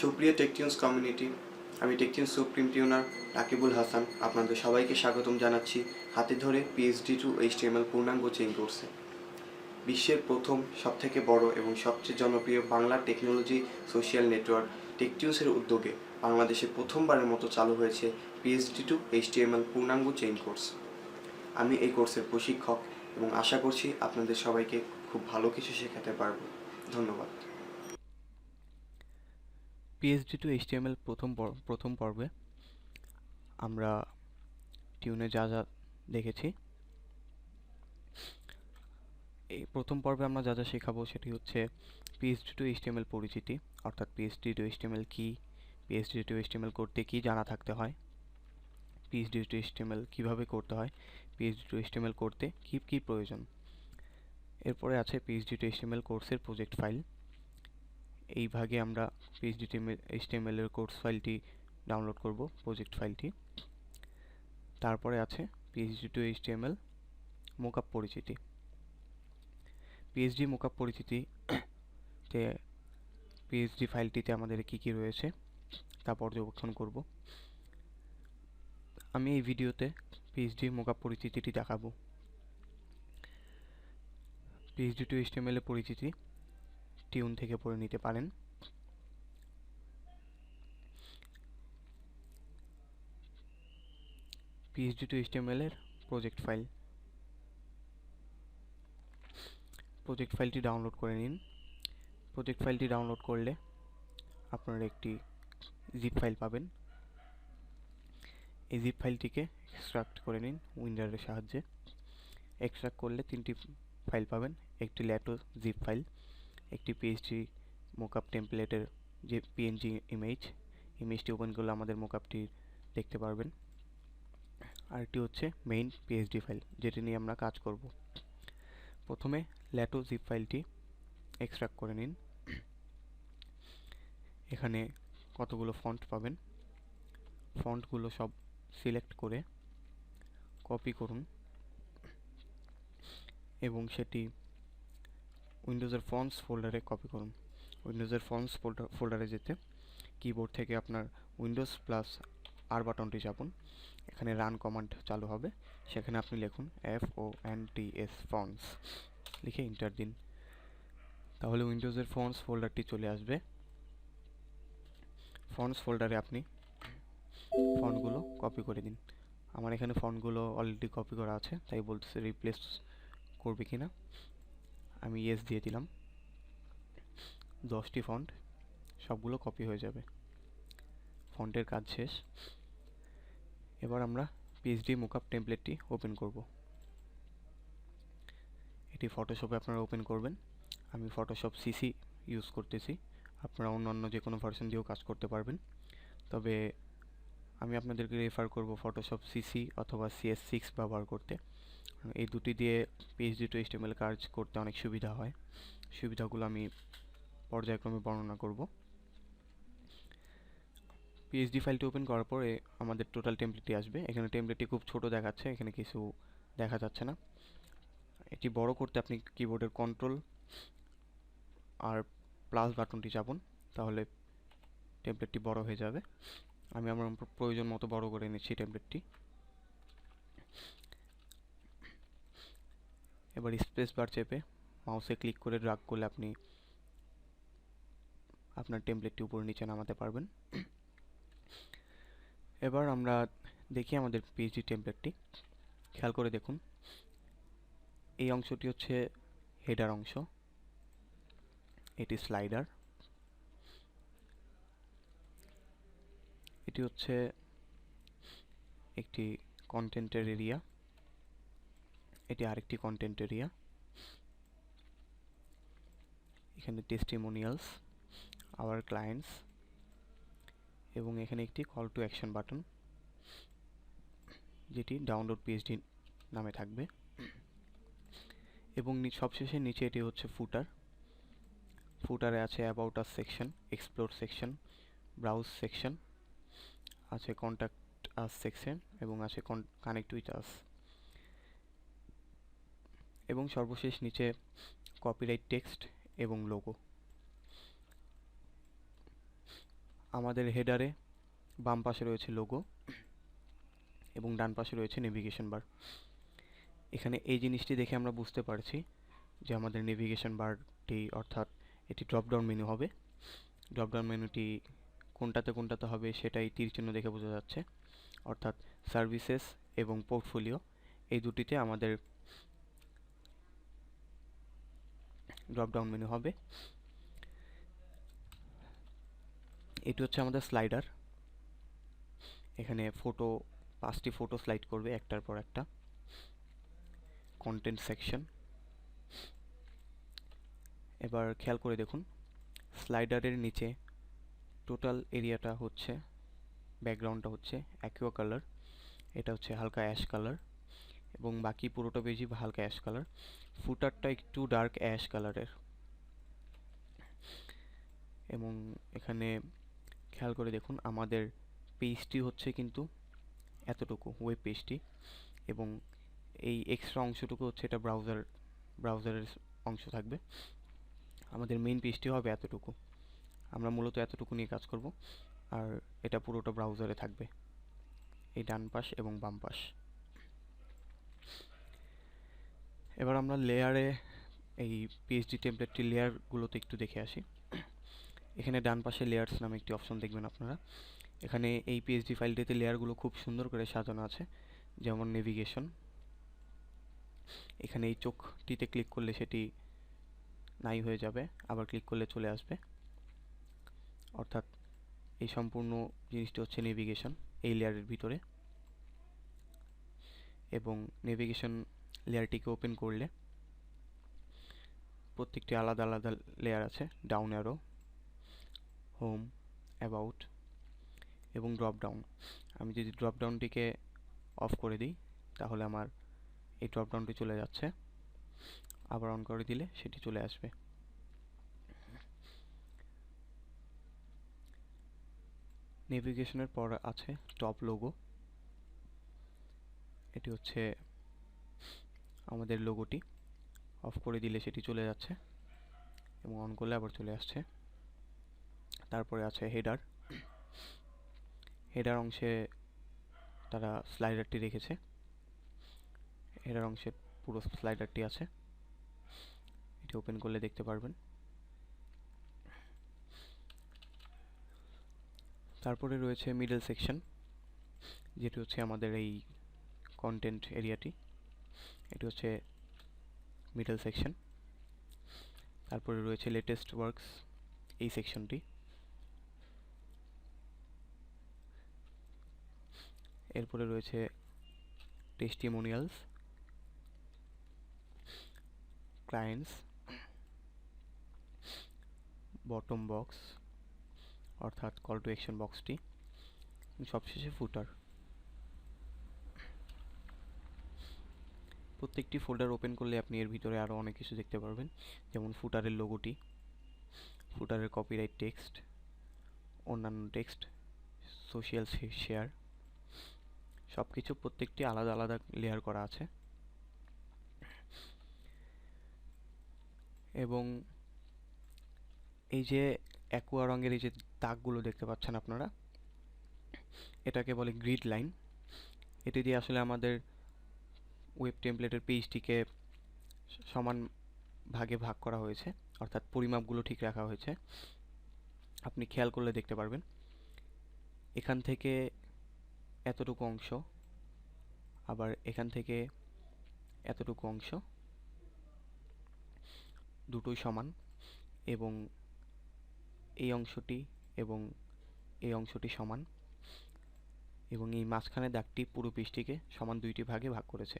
সুপ্রিয় টেকটিউন্স কমিউনিটি আমি Techtunes supreme tuner Rakibul Hasan. আপনাদের সবাইকে স্বাগতম জানাচ্ছি হাতে ধরে পিএইচডি টু এইচটিএমএল পূর্ণাঙ্গ চেইন কোর্সে বিশ্বের প্রথম, সবথেকে বড় এবং সবচেয়ে জনপ্রিয় বাংলা টেকনোলজি সোশ্যাল নেটওয়ার্ক টেকটিউন্সের উদ্যোগে বাংলাদেশে প্রথমবারের মতো চালু হয়েছে পিএইচডি টু এইচটিএমএল পূর্ণাঙ্গ চেইন কোর্স আমি এই কোর্সের প্রশিক্ষক এবং আশা করছি আপনাদের সবাইকে খুব ভালো কিছু শেখাতে পারব। ধন্যবাদ। পিএইচডি টু এইচটিএমএল প্রথম পর- প্রথম পর্বে আমরা টিউনে যা যা দেখেছি। এই প্রথম পর্বে আমরা যা যা শেখাবো সেটি হচ্ছে পিএইচডি টু এইচটিএমএল পরিচিতি, অর্থাৎ পিএইচডি টু এইচটিএমএল কী পিএইচডি টু এইচটিএমএল করতে কী জানা থাকতে হয় পিএইচডি টু এইচটিএমএল কীভাবে করতে হয় পিএইচডি টু এইচটিএমএল করতে কী কী প্রয়োজন। এরপরে আছে পিএইচডি টু এইচটিএমএল কোর্সের প্রজেক্ট ফাইল এই ভাগে আমরা পিএইচডি এইচটিএমএল এর কোর্স ফাইলটি ডাউনলোড করব প্রজেক্ট ফাইলটি তারপরে আছে পিএইচডি টু এইচটিএমএল মোকআপ পরিচিতি। পিএইচডি মোকআপ পরিচিতি তে পিএইচডি ফাইলটিতে আমাদের কি কি রয়েছে, তা পর্যবেক্ষণ করব। আমি এই ভিডিওতে পিএইচডি মোকআপ পরিচিতিটি দেখাবো। পিএইচডি টু এইচটিএমএল এর পরিচিতি টিউন থেকে পড়ে নিতে পারেন। পিএইচডি টু এইচটিএমএল এর প্রজেক্ট ফাইল প্রজেক্ট ফাইলটি ডাউনলোড করে নিন। প্রজেক্ট ফাইলটি ডাউনলোড করলে আপনারা একটি জিপ ফাইল পাবেন। এই জিপ ফাইলটিকে এক্সট্রাক্ট করে নিন উইন্ডারের সাহায্যে। এক্সট্রাক্ট করলে তিনটি ফাইল পাবেন। একটি ল্যাটো জিপ ফাইল একটি পিএইচডি মোকআপ টেমপ্লেটের যে পিএনজি ইমেজ ইমেজটি ওপেন করলে আমাদের মোকআপটি দেখতে পারবেন। আরেকটি হচ্ছে মেইন পিএইচডি ফাইল যেটি নিয়ে আমরা কাজ করব। প্রথমে ল্যাটো জিপ ফাইলটি এক্সট্রাক্ট করে নিন। এখানে কতগুলো ফন্ট পাবেন? ফন্টগুলো সব সিলেক্ট করে কপি করুন। এবং সেটি উইন্ডোজের ফন্টস ফোল্ডারে কপি করুন। উইন্ডোজের ফন্টস ফোল্ডার যেতে কিবোর্ড থেকে আপনার উইন্ডোজ প্লাস আর বাটনটি চাপুন। এখানে রান কমান্ড চালু হবে। সেখানে আপনি লিখুন F O N T S fonts. লিখে ইন্টার দিন। তাহলে উইন্ডোজের ফন্টস ফোল্ডারটি চলে আসবে। ফন্টস ফোল্ডারে আপনি ফন্টগুলো কপি করে দিন। আমার এখানে ফন্টগুলো অলরেডি কপি করা আছে, তাই বলতেছে রিপ্লেস করবে কিনা। আমি ইয়েস দিয়ে দিলাম। দশটি ফন্ট সবগুলো কপি হয়ে যাবে। ফন্টের কাজ শেষ। এবার আমরা পিএইচডি মোকআপ টেমপ্লেটটি ওপেন করব। এটি ফটোশপে আপনারা ওপেন করবেন। আমি ফটোশপ সিসি ইউজ করতেছি। আপনারা অন্যান্য যে কোনো ভার্সন দিয়েও কাজ করতে পারবেন। তবে আমি আপনাদেরকে রেফার করব ফটোশপ সিসি অথবা সিএস সিক্স ব্যবহার করতে। এই দুটি দিয়ে পিএইচডি টু এইচটিএমএল কাজ করতে অনেক সুবিধা হয়। সুবিধাগুলো আমি পর্যায়ক্রমে বর্ণনা করব। পিএইচডি ফাইলটি ওপেন করার পরে আমাদের টোটাল টেমপ্লেটটি আসবে। এখানে টেমপ্লেটটি খুব ছোট দেখাচ্ছে, এখানে কিছু দেখা যাচ্ছে না। এটি বড় করতে আপনি কিবোর্ডের কন্ট্রোল আর প্লাস বাটনটি চাপুন, তাহলে টেমপ্লেটটি বড় হয়ে যাবে। আমি আমার প্রয়োজন মতো বড় করে নিচ্ছি টেমপ্লেটটি এবার স্পেস বার চেপে মাউসে ক্লিক করে ড্রাগ করলে আপনি আপনার টেমপ্লেটটি উপর নিচে নামাতে পারবেন। এবার আমরা দেখি আমাদের পিএইচডি টেমপ্লেটটি খেয়াল করে দেখুন, এই অংশটি হচ্ছে হেডার অংশ, এটি স্লাইডার এটি হচ্ছে একটি কন্টেন্টের এরিয়া এটি আরেকটি কন্টেন্ট এরিয়া এখানে টেস্টিমোনিয়ালস আওয়ার ক্লায়েন্টস এবং এখানে একটি কল টু অ্যাকশন বাটন যেটি ডাউনলোড পিএইচডি নামে থাকবে। এবং সবশেষে নিচে এটি হচ্ছে ফুটার ফুটারে আছে about us section explore section browse section আছে কন্ট্যাক্ট আস সেকশন এবং আছে কানেক্ট উইথ আস এবং সর্বশেষ নিচে কপিরাইট টেক্সট এবং লোগো আমাদের হেডারে বাম পাশে রয়েছে লোগো এবং ডান পাশে রয়েছে নেভিগেশন বার এখানে এই জিনিসটি দেখে আমরা বুঝতে পারছি যে আমাদের নেভিগেশন বারটি অর্থাৎ এটি ড্রপডাউন মেনু হবে। ড্রপ ডাউন মেনুটি কোনটাতে কোনটাতে হবে সেটাই তীর চিহ্ন দেখে বোঝা যাচ্ছে। অর্থাৎ সার্ভিসেস এবং পোর্টফোলিও এই দুটিতে আমাদের ড্রপ ডাউন মেনু হবে। এটি হচ্ছে আমাদের স্লাইডার এখানে ফটো পাঁচটি ফটো স্লাইড করবে একটার পর একটা। কন্টেন্ট সেকশন এবার খেয়াল করে দেখুন স্লাইডারের নিচে টোটাল এরিয়াটা হচ্ছে ব্যাকগ্রাউন্ডটা হচ্ছে অ্যাকুয়া কালার এটা হচ্ছে হালকা অ্যাশ কালার এবং বাকি পুরোটা বেশি হালকা অ্যাশ কালার। ফুটারটা একটু ডার্ক অ্যাশ কালারের। এবং এখানে খেয়াল করে দেখুন, আমাদের পেজটি হচ্ছে কিন্তু এতটুকু ওয়েব পেজটি এবং এই এক্সট্রা অংশটুকু হচ্ছে এটা ব্রাউজার ব্রাউজারের অংশ থাকবে। আমাদের মেইন পেজটি হবে এতটুকু। আমরা মূলত এতটুকু নিয়ে কাজ করব। আর এটা পুরোটা ব্রাউজারে থাকবে। এই ডান পাশ এবং বাম পাশ। এবার আমরা লেয়ারে এই পিএইচডি টেমপ্লেটটি লেয়ারগুলোতে একটু দেখে আসি। এখানে ডান পাশে লেয়ার্স নামে একটি অপশন দেখবেন আপনারা। এখানে এই পিএইচডি ফাইলটিতে লেয়ারগুলো খুব সুন্দর করে সাজানো আছে, যেমন নেভিগেশন এখানে এই চোখটিতে ক্লিক করলে সেটি নাই হয়ে যাবে, আবার ক্লিক করলে চলে আসবে। অর্থাৎ এই সম্পূর্ণ জিনিসটি হচ্ছে নেভিগেশন এই লেয়ারের ভিতরে। এবং নেভিগেশন লেয়ারটিকে ওপেন করলে প্রত্যেকটি আলাদা আলাদা লেয়ার আছে ডাউন অ্যারো হোম অ্যাবাউট এবং ড্রপ ডাউন আমি যদি ড্রপ ডাউনটিকে অফ করে দিই, তাহলে আমার এই ড্রপ ডাউনটি চলে যাচ্ছে। আবার অন করে দিলে সেটি চলে আসবে। নেভিগেশনের পর আছে টপ লোগো এটি হচ্ছে আমাদের লোগোটি অফ করে দিলে সেটি চলে যাচ্ছে এবং অন করলে আবার চলে আসছে। তারপরে আছে হেডার হেডার অংশে তারা স্লাইডারটি রেখেছে। হেডার অংশে পুরো স্লাইডারটি আছে। এটি ওপেন করলে দেখতে পারবেন। তারপরে রয়েছে মিডল সেকশন যেটি হচ্ছে আমাদের এই কন্টেন্ট এরিয়াটি এটি হচ্ছে মিডল সেকশন তারপরে রয়েছে লেটেস্ট ওয়ার্কস এই সেকশনটি এরপরে রয়েছে টেস্টিমোনিয়ালস ক্লায়েন্টস বটম বক্স অর্থাৎ কল টু অ্যাকশন বক্সটি সবশেষে ফুটার প্রত্যেকটি ফোল্ডার ওপেন করলে আপনি এর ভিতরে আরও অনেক কিছু দেখতে পারবেন। যেমন ফুটারের লোগোটি ফুটারের কপিরাইট টেক্সট অন্যান্য টেক্সট সোশিয়াল শেয়ার সব কিছু প্রত্যেকটি আলাদা আলাদা লেয়ার করা আছে। এবং এই যে অ্যাকুয়া রঙের এই যে দাগগুলো দেখতে পাচ্ছেন আপনারা, এটাকে বলে গ্রিড লাইন এটি দিয়ে আসলে আমাদের ওয়েব টেমপ্লেটের পেজটিকে সমান ভাগে ভাগ করা হয়েছে, অর্থাৎ পরিমাপগুলো ঠিক রাখা হয়েছে। আপনি খেয়াল করলে দেখতে পারবেন, এখান থেকে এতটুকু অংশ, আবার এখান থেকে এতটুকু অংশ, দুটোই সমান, এবং এই অংশটি এবং এই অংশটি সমান, এবং এই মাঝখানে দাগটি পুরো পৃষ্ঠটিকে সমান দুইটি ভাগে ভাগ করেছে।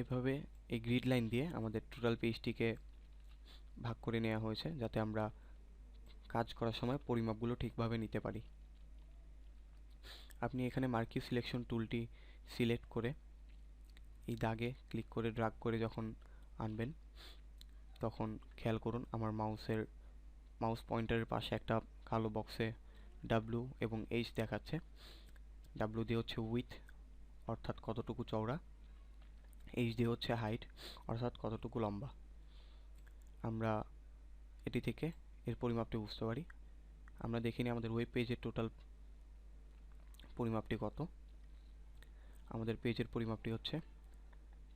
এভাবে এই গ্রিড লাইন দিয়ে আমাদের টোটাল পেজটিকে ভাগ করে নেওয়া হয়েছে যাতে আমরা কাজ করার সময় পরিমাপগুলো ঠিকভাবে নিতে পারি। আপনি এখানে মার্কি সিলেকশন টুলটি সিলেক্ট করে এই দাগে ক্লিক করে ড্রাগ করে যখন আনবেন, তখন খেয়াল করুন আমার মাউসের মাউস পয়েন্টারের পাশে একটা কালো বক্সে ডাব্লু এবং এইচ দেখাচ্ছে। ডাব্লু দিয়ে হচ্ছে উইথ অর্থাৎ কতটুকু চওড়া। এইচ দিয়ে হচ্ছে হাইট অর্থাৎ কতটুকু লম্বা। আমরা এটি থেকে এর পরিমাপটি বুঝতে পারি। আমরা দেখে নিই আমাদের ওয়েব পেজের টোটাল পরিমাপটি কত। আমাদের পেজের পরিমাপটি হচ্ছে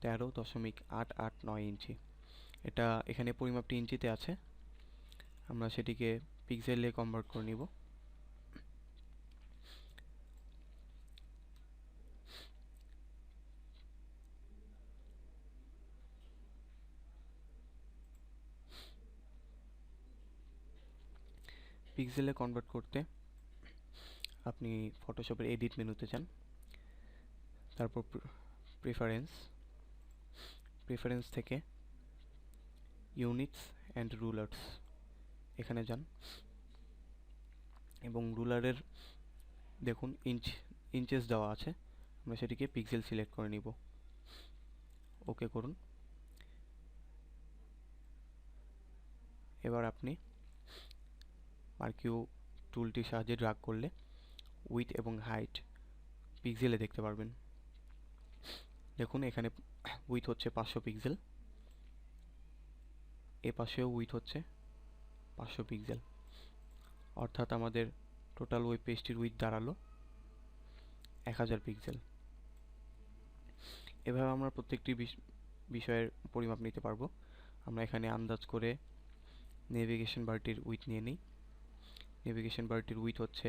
তেরো দশমিক আট আট নয় ইঞ্চি। এটা এখানে পরিমাপটি ইঞ্চিতে আছে। আমরা সেটিকে পিক্সেলে কনভার্ট করে নিব। পিক্সেলে কনভার্ট করতে আপনি ফটোশপের এডিট মেনুতে যান। তারপর প্রেফারেন্স প্রেফারেন্স থেকে ইউনিটস অ্যান্ড রুলার্স এখানে যান। এবং রুলারের দেখুন ইঞ্চ ইঞ্চেস দেওয়া আছে। আমরা সেটিকে পিক্সেল সিলেক্ট করে নিব। ওকে করুন। এবার আপনি মার্কিউ টুলটির সাহায্যে ড্রাগ করলে উইথ এবং হাইট পিক্সেলে দেখতে পারবেন। দেখুন, এখানে উইথ হচ্ছে পাঁচশো পিক্সেল। এ পাশেও উইথ হচ্ছে পাঁচশো পিক্সেল। অর্থাৎ আমাদের টোটাল ওয়েব পেজটির উইথ দাঁড়াল এক হাজার পিক্সেল। এভাবে আমরা প্রত্যেকটি বিষয়ের পরিমাপ নিতে পারব। আমরা এখানে আন্দাজ করে নেভিগেশন বারটির উইথ নিয়ে নিই। নেভিগেশন বারটির উইথ হচ্ছে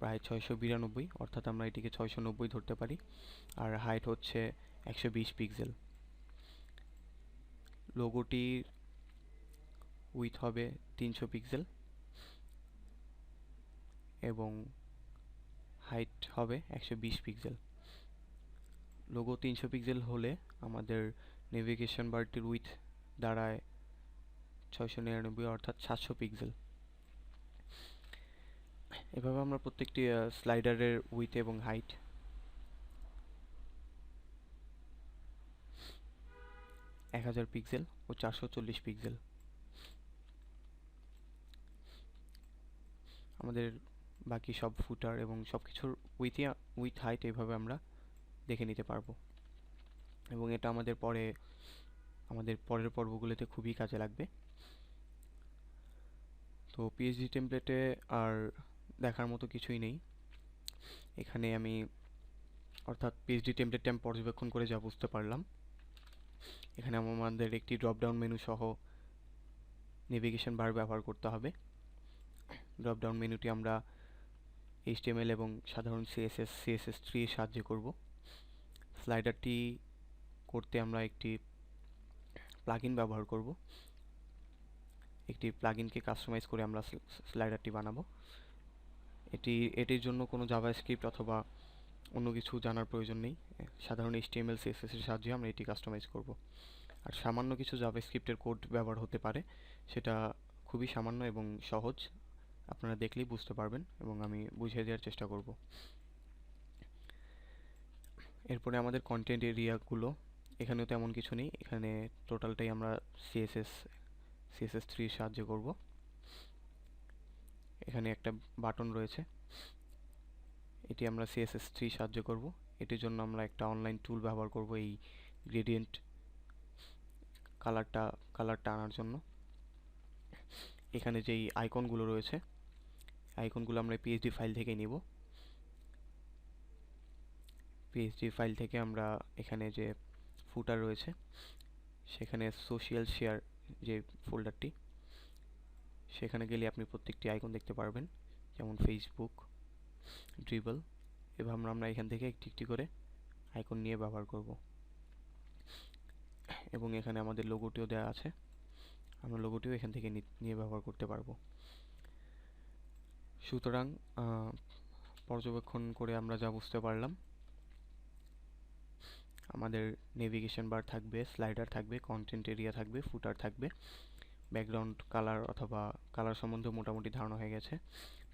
প্রায় ছয়শো বিরানব্বই, অর্থাৎ আমরা এটিকে ছয়শো নব্বই ধরতে পারি। আর হাইট হচ্ছে একশো বিশ পিক্সেল লোগোটির উইথ হবে তিনশো পিক্সেল এবং হাইট হবে একশো বিশ পিক্সেল লোগো তিনশো পিক্সেল হলে আমাদের নেভিগেশন বারটির উইথ দাঁড়ায় ছয়শো নিরানব্বই, অর্থাৎ সাতশো পিক্সেল এভাবে আমরা প্রত্যেকটি স্লাইডারের উইথ এবং হাইট এক হাজার পিক্সেল ও চারশো চল্লিশ পিক্সেল আমাদের বাকি সব ফুটার এবং সব কিছুর উইথই উইথ হাইট এইভাবে আমরা দেখে নিতে পারব। এবং এটা আমাদের পরে, আমাদের পরের পর্বগুলোতে খুবই কাজে লাগবে। তো পিএইচডি টেমপ্লেটে আর দেখার মতো কিছুই নেই। এখানে আমি অর্থাৎ পিএইচডি টেমপ্লেটটা আমি পর্যবেক্ষণ করে যা বুঝতে পারলাম। এখানে আমাদের একটি ড্রপডাউন মেনু সহ নেভিগেশন বার ব্যবহার করতে হবে। ড্রপডাউন মেনুটি আমরা এইচটিএমএল এবং সাধারণ সিএসএস সিএসএস থ্রি সাহায্যে করব। স্লাইডারটি করতে আমরা একটি প্লাগইন ব্যবহার করব। একটি প্লাগইনকে কাস্টমাইজ করে আমরা স্লাইডারটি বানাবো। এটি, এটির জন্য কোনো জাভাস্ক্রিপ্ট অথবা অন্য কিছু জানার প্রয়োজন নেই। সাধারণ এইচটিএমএল সিএসএস এর সাহায্যে আমরা এটি কাস্টমাইজ করব। আর সামান্য কিছু জাভাস্ক্রিপ্টের কোড ব্যবহার হতে পারে, সেটা খুবই সামান্য এবং সহজ। আপনারা দেখলেই বুঝতে পারবেন এবং আমি বুঝিয়ে দেওয়ার চেষ্টা করব। এরপরে আমাদের কন্টেন্ট এরিয়াগুলো এখানেও তেমন কিছু নেই। এখানে টোটালটাই আমরা সিএসএস সিএসএস থ্রির সাহায্যে করব। এখানে একটা বাটন রয়েছে। এটি আমরা সিএসএস থ্রি সাহায্য করব। এটির জন্য আমরা একটা অনলাইন টুল ব্যবহার করব এই গ্রেডিয়েন্ট কালারটা কালারটা আনার জন্য। এখানে যেই আইকনগুলো রয়েছে আইকনগুলো আমরা পিএইচডি ফাইল থেকে নিব। পিএইচডি ফাইল থেকে আমরা এখানে যে ফুটার রয়েছে, সেখানে সোশিয়াল শেয়ার যে ফোল্ডারটি সেখানে গেলে আপনি প্রত্যেকটি আইকন দেখতে পারবেন, যেমন ফেসবুক ড্রিবল এভাবে আমরা এখান থেকে একটি একটি করে আইকন নিয়ে ব্যবহার করব। এবং এখানে আমাদের লোগোটিও দেওয়া আছে, আমরা লোগোটিও এখান থেকে নিয়ে ব্যবহার করতে পারব। সুতরাং পর্যবেক্ষণ করে আমরা যা বুঝতে পারলাম, আমাদের নেভিগেশন বার থাকবে স্লাইডার থাকবে কন্টেন্ট এরিয়া থাকবে ফুটার থাকবে ব্যাকগ্রাউন্ড কালার অথবা কালার সম্বন্ধে মোটামুটি ধারণা হয়ে গেছে।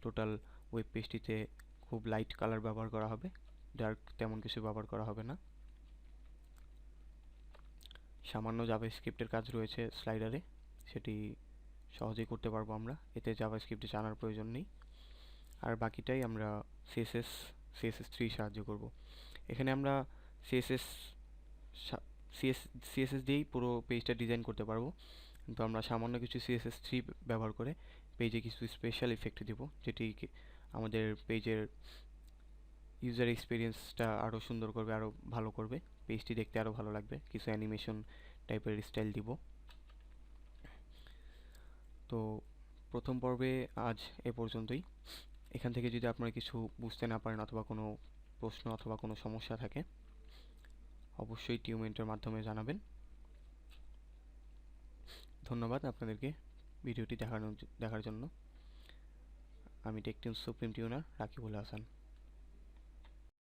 টোটাল ওয়েব পেজটিতে খুব লাইট কালার ব্যবহার করা হবে। ডার্ক তেমন কিছু ব্যবহার করা হবে না। সামান্য জাভাস্ক্রিপ্টের কাজ রয়েছে স্লাইডারে সেটি সহজেই করতে পারব আমরা। এতে জাভাস্ক্রিপ্টে জানার প্রয়োজন নেই। আর বাকিটাই আমরা সিএসএস সিএসএস থ্রি সাহায্য করব। এখানে আমরা সিএসএস সিএস সিএসএস দিয়েই পুরো পেজটা ডিজাইন করতে পারব। কিন্তু আমরা সামান্য কিছু সিএসএস থ্রি ব্যবহার করে পেজে কিছু স্পেশাল ইফেক্ট দিব, যেটি আমাদের পেজের ইউজার এক্সপিরিয়েন্সটা আরও সুন্দর করবে আরও ভালো করবে পেজটি দেখতে আরও ভালো লাগবে, কিছু অ্যানিমেশন টাইপের স্টাইল দিব। তো প্রথম পর্বে আজ এ পর্যন্তই। এখান থেকে যদি আপনারা কিছু বুঝতে না পারেন অথবা কোনো প্রশ্ন অথবা কোনো সমস্যা থাকে, অবশ্যই টিউমেন্টের মাধ্যমে জানাবেন। ধন্যবাদ আপনাদেরকে ভিডিওটি দেখানোর দেখার জন্য। আমি টেকটিউন সুপ্রিম টিউনার রাকিবুল হাসান।